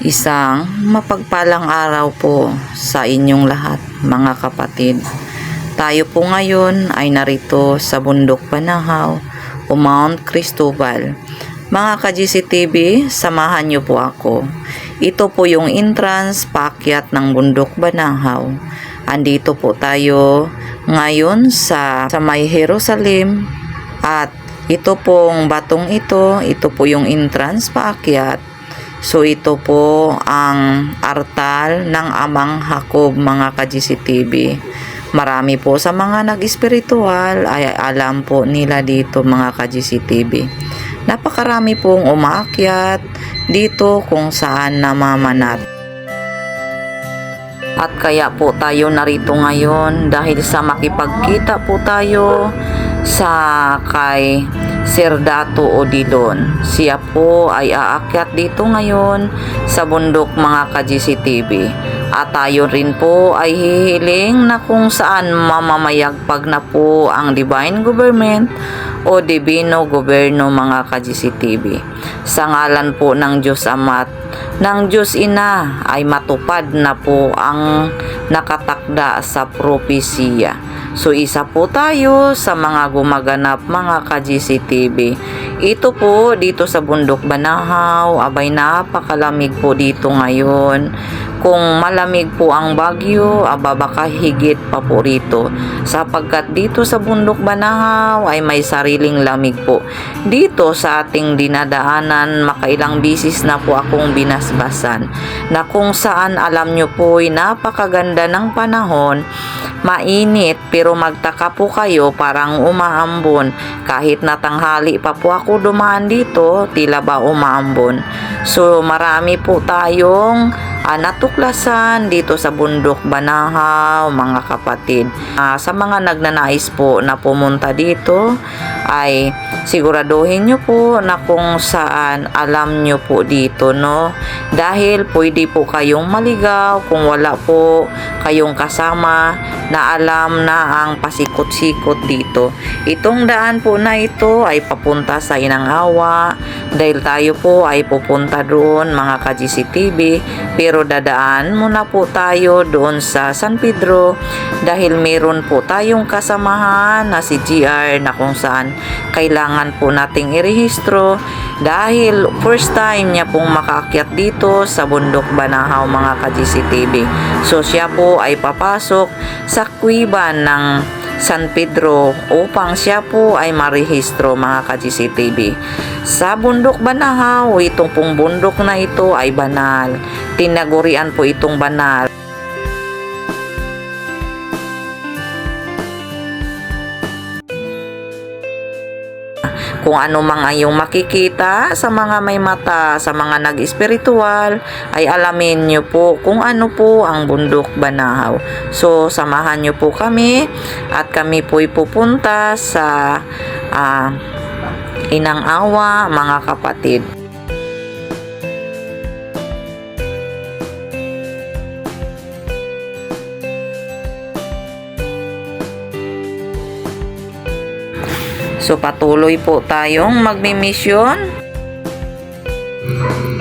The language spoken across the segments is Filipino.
Isang mapagpalang araw po sa inyong lahat, mga kapatid. Tayo po ngayon ay narito sa Bundok Banahaw o Mount Cristobal. Mga ka-GCTV, samahan niyo po ako. Ito po yung entrance paakyat ng Bundok Banahaw. Andito po tayo ngayon sa, sa may Jerusalem at ito pong batong ito, ito po yung entrance paakyat So ito po ang artal ng Amang Hakob mga ka-GCTV. Marami po sa mga nag-espiritual ay alam po nila dito mga ka-GCTV. Napakarami pong umaakyat dito kung saan namamanat. At kaya po tayo narito ngayon dahil sa makipagkita po tayo sa kay Sir Dato Odilon. Siya po ay aakyat dito ngayon sa bundok mga ka-GCTV. At tayo rin po ay hihiling na kung saan mamamayagpag na po ang divine government o divino gobyerno mga ka-GCTV. Sa ngalan po ng Diyos Ama't ng Diyos Ina ay matupad na po ang nakatakda sa propesya. So isa po tayo sa mga gumaganap mga ka-GCTV. Ito po dito sa Bundok Banahaw, abay napakalamig po dito ngayon. Kung malamig po ang Bagyo, aba baka higit pa po rito. Sapagkat dito sa Bundok Banahaw ay may sariling lamig po. Dito sa ating dinadaanan, makailang bisis na po akong binasbasan. Na kung saan alam nyo po ay napakaganda ng panahon, mainit pero magtaka po kayo parang umaambon. Kahit natanghali pa po ako dumaan dito, tila ba umaambon. So marami po tayong ah, natuklasan dito sa bundok Banahaw, mga kapatid. Ah, sa mga nagnanais po na pumunta dito, ay siguraduhin nyo po na kung saan alam nyo po dito, no? Dahil pwede po kayong maligaw kung wala po kayong kasama na alam na ang pasikot-sikot dito. Itong daan po na ito ay papunta sa Inangawa dahil tayo po ay pupunta doon mga ka-GCTV pero dadaan muna po tayo doon sa San Pedro dahil meron po tayong kasamahan na si GR na kung saan kailangan po nating irehistro dahil first time niya pong makaakyat dito sa Bundok Banahaw mga ka-GCTV. So siya po ay papasok sa kuiban ng San Pedro upang siya po ay marehistro mga ka-GCTV. Sa bundok Banahaw, itong pong bundok na ito ay banal. Tinagurian po itong banal. Kung ano mang iyong makikita sa mga may mata, sa mga nag-espiritual, ay alamin nyo po kung ano po ang bundok Banahaw. So, samahan nyo po kami at kami po'y pupunta sa ah, Inang Awa, mga kapatid. So patuloy po tayong magmi-mission.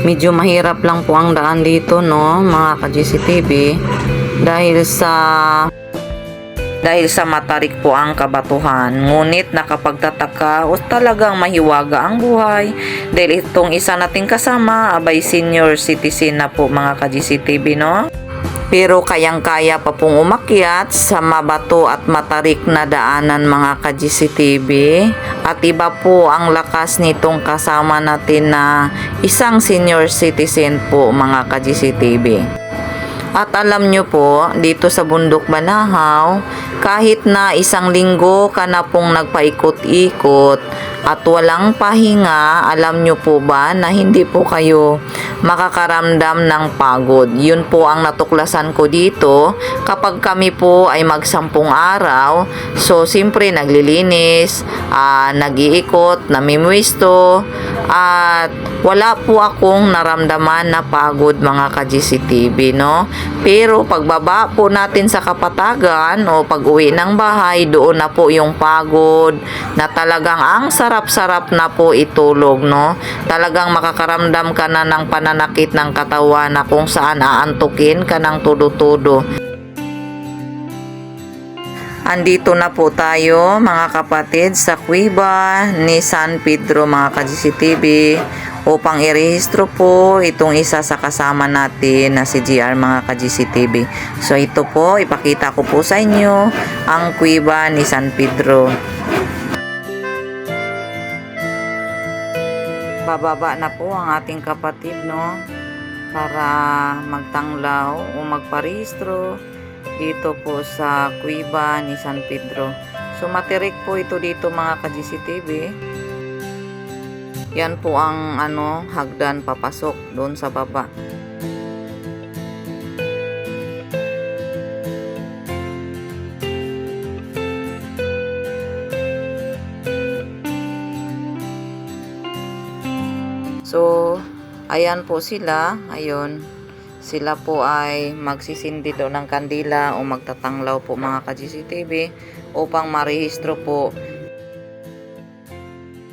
Medyo mahirap lang po ang daan dito no, mga ka-GCTV. Dahil sa dahil sa matarik po ang kabatuhan. Ngunit nakapagtataka o talagang mahiwaga ang buhay dahil itong isa nating kasama, abay senior citizen na po mga ka-GCTV no. Pero kayang-kaya pa pong umakyat sa mabato at matarik na daanan mga ka-GCTV. At iba po ang lakas nitong kasama natin na isang senior citizen po mga ka-GCTV. At alam nyo po, dito sa Bundok Banahaw, kahit na isang linggo ka na pong nagpaikot-ikot at walang pahinga, alam nyo po ba na hindi po kayo makakaramdam ng pagod. Yun po ang natuklasan ko dito kapag kami po ay magsampung araw. So, simpre naglilinis, ah, nag-iikot, namimwisto, at wala po akong naramdaman na pagod mga ka-GCTV, no? Pero pagbaba po natin sa kapatagan o pag pag-uwi ng bahay, doon na po yung pagod na talagang ang sarap-sarap na po itulog, no? Talagang makakaramdam ka na ng pananakit ng katawan na kung saan aantukin ka ng tudo-tudo. Andito na po tayo mga kapatid sa Cuiba ni San Pedro mga ka-GCTV upang irehistro po itong isa sa kasama natin na si GR mga ka-GCTV. So ito po, ipakita ko po sa inyo ang Cuiba ni San Pedro. Bababa na po ang ating kapatid no para magtanglaw o magparehistro dito po sa Cuiba ni San Pedro. So matirik po ito dito mga ka-GCTV. Yan po ang ano hagdan papasok doon sa baba. So, ayan po sila. Ayun. Sila po ay magsisindi doon ng kandila o magtatanglaw po mga ka-GCTV upang marehistro po.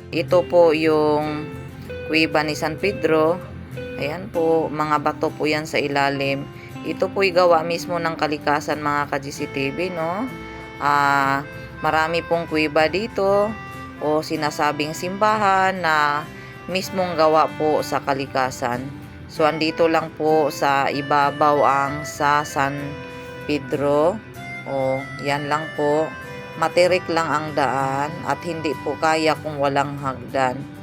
Ito po yung kuweba ni San Pedro. Ayan po, mga bato po yan sa ilalim. Ito po'y gawa mismo ng kalikasan mga ka-GCTV, no? Ah, marami pong kuweba dito o sinasabing simbahan na mismong gawa po sa kalikasan. So, andito lang po sa ibabaw ang sa San Pedro. O, yan lang po. Matirik lang ang daan at hindi po kaya kung walang hagdan.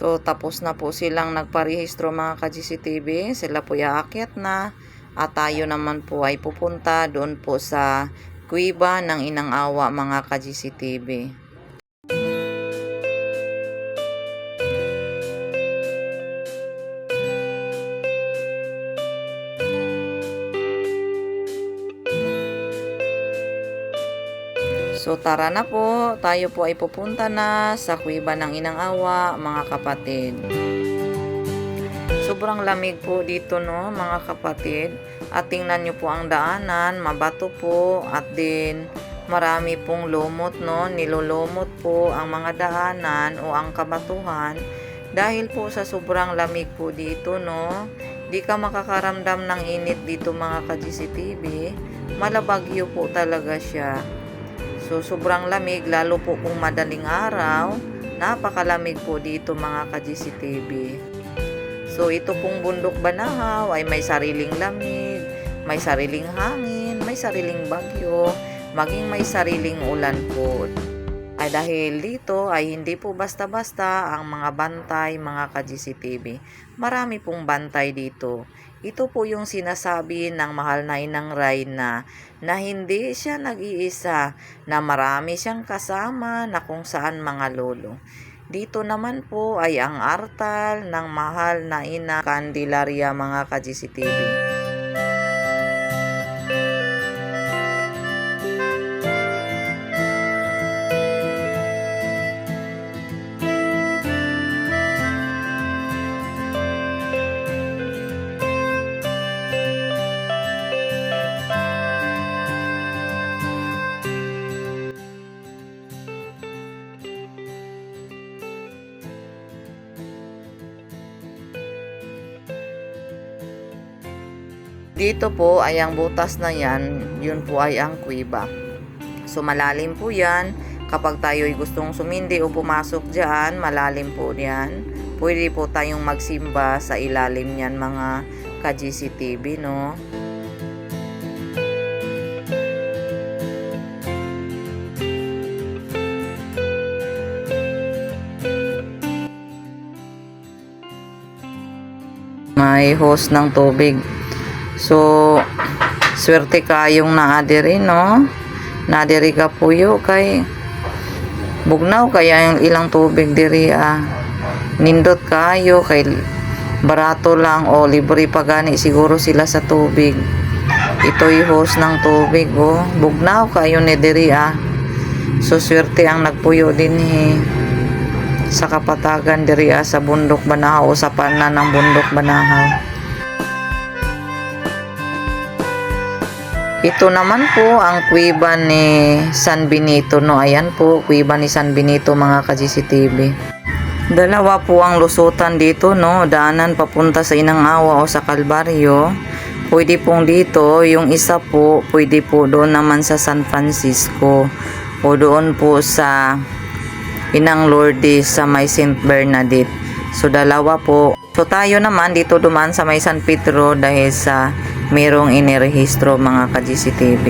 So, tapos na po silang nagparehistro mga ka-GCTV. Sila po yaakyat na. At tayo naman po ay pupunta doon po sa kuiba ng Inang Awa mga ka-GCTV. Tara na po, tayo po ay pupunta na sa kuiba ng Inang Awa, mga kapatid. Sobrang lamig po dito no, mga kapatid. At tingnan nyo po ang daanan, mabato po at din marami pong lumot no, nilulumot po ang mga daanan o ang kabatuhan dahil po sa sobrang lamig po dito no. Di ka makakaramdam ng init dito mga ka-GCTV. Malabagyo po talaga siya. So, sobrang lamig, lalo po kung madaling araw. Napakalamig po dito mga ka-GCTV. So, ito pong bundok Banahaw ay may sariling lamig, may sariling hangin, may sariling bagyo, maging may sariling ulan po. Ay dahil dito ay hindi po basta-basta ang mga bantay, mga ka-GCTV. Marami pong bantay dito. Ito po yung sinasabi ng mahal na inang Rayna na hindi siya nag-iisa, na marami siyang kasama na kung saan mga lolo. Dito naman po ay ang artal ng mahal na ina Candelaria mga ka-GCTV. Dito po ay ang butas na yan, yun po ay ang kuiba. So malalim po yan, Kapag tayo'y gustong sumindi o pumasok dyan, malalim po yan. Pwede po tayong magsimba sa ilalim niyan mga ka-GCTV, no? May hose ng tubig. So, swerte kayong naadiri, no? Naadiri ka puyo kay bugnaw kaya yung ilang tubig diri ah. Nindot kayo kay barato lang o libre pa gani siguro sila sa tubig. Ito'y hose ng tubig oh. Bugnaw kayo ni diri ah. So swerte ang nagpuyo din eh. Sa kapatagan diri ah, sa bundok banahaw o sa panan ng bundok banahaw. Ito naman po ang kuiba ni San Benito no. Ayan po, kuiba ni San Benito mga ka-GCTV. Dalawa po ang lusutan dito no. Daanan papunta sa Inang Awa o sa Kalbaryo. Pwede pong dito, yung isa po, pwede po doon naman sa San Francisco. O doon po sa Inang Lourdes sa may St. Bernadette. So dalawa po. So tayo naman dito duman sa may San Pedro dahil sa merong inirehistro mga ka-GCTV.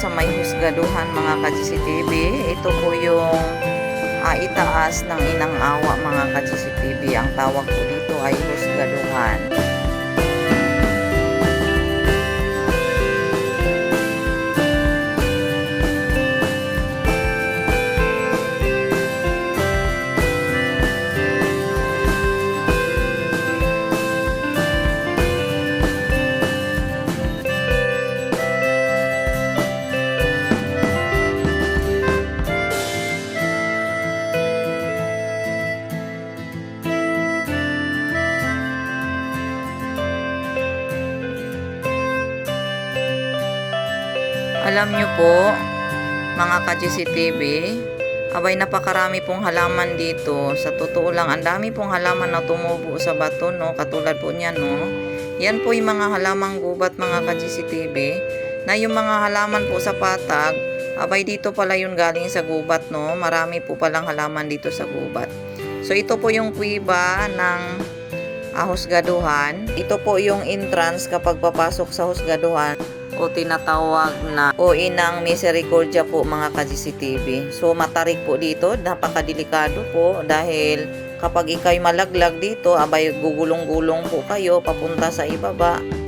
Sa may husgaduhan mga ka-GCTV. Ito po yung ah, itaas ng inang awa mga ka-GCTV. Ang tawag po dito ay husgaduhan. Alam nyo po, mga ka-GCTV, abay napakarami pong halaman dito. Sa totoo lang, ang dami pong halaman na tumubo sa bato, no? Katulad po niyan, no? Yan po yung mga halamang gubat, mga ka-GCTV, na yung mga halaman po sa patag, abay dito pala yun galing sa gubat, no? Marami po palang halaman dito sa gubat. So, ito po yung kuiba ng ah, husgaduhan. Ito po yung entrance kapag papasok sa husgaduhan o tinatawag na o inang misericordia po mga ka-GCTV. So matarik po dito, napakadelikado po dahil kapag ikay malaglag dito, abay gugulong-gulong po kayo papunta sa ibaba.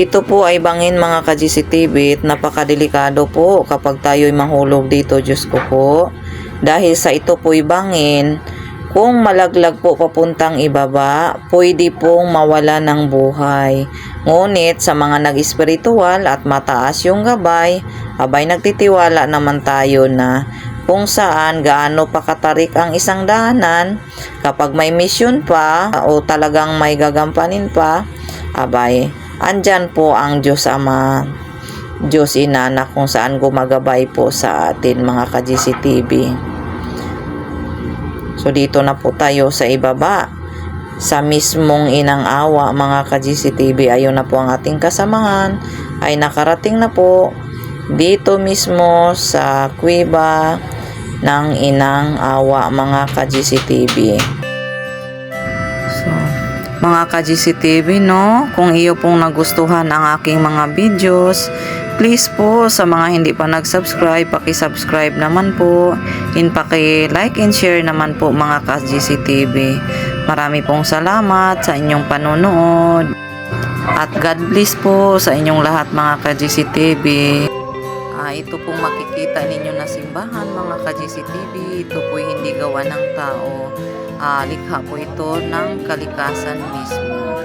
Ito po ay bangin mga ka-GCTV at napakadelikado po kapag tayo'y mahulog dito, Diyos ko po. Dahil sa ito po'y bangin, kung malaglag po papuntang ibaba, pwede pong mawala ng buhay. Ngunit sa mga nag-espiritual at mataas yung gabay, abay nagtitiwala naman tayo na kung saan gaano pa katarik ang isang daanan, kapag may mission pa o talagang may gagampanin pa, abay, andyan po ang Diyos Ama, Diyos Ina na kung saan gumagabay po sa atin mga ka-GCTV. So dito na po tayo sa ibaba. Sa mismong inang awa mga ka-GCTV, ayun na po ang ating kasamahan. Ay nakarating na po dito mismo sa kuweba ng inang awa mga ka-GCTV. So, mga ka-GCTV, no? Kung iyo pong nagustuhan ang aking mga videos, please po sa mga hindi pa nag-subscribe, paki-subscribe naman po. In paki-like and share naman po mga ka-GCTV. Marami pong salamat sa inyong panonood. At God bless po sa inyong lahat mga ka-GCTV. Ah, ito pong makikita ninyo na simbahan mga ka-GCTV. Ito po hindi gawa ng tao. Ah, likha po ito ng kalikasan mismo.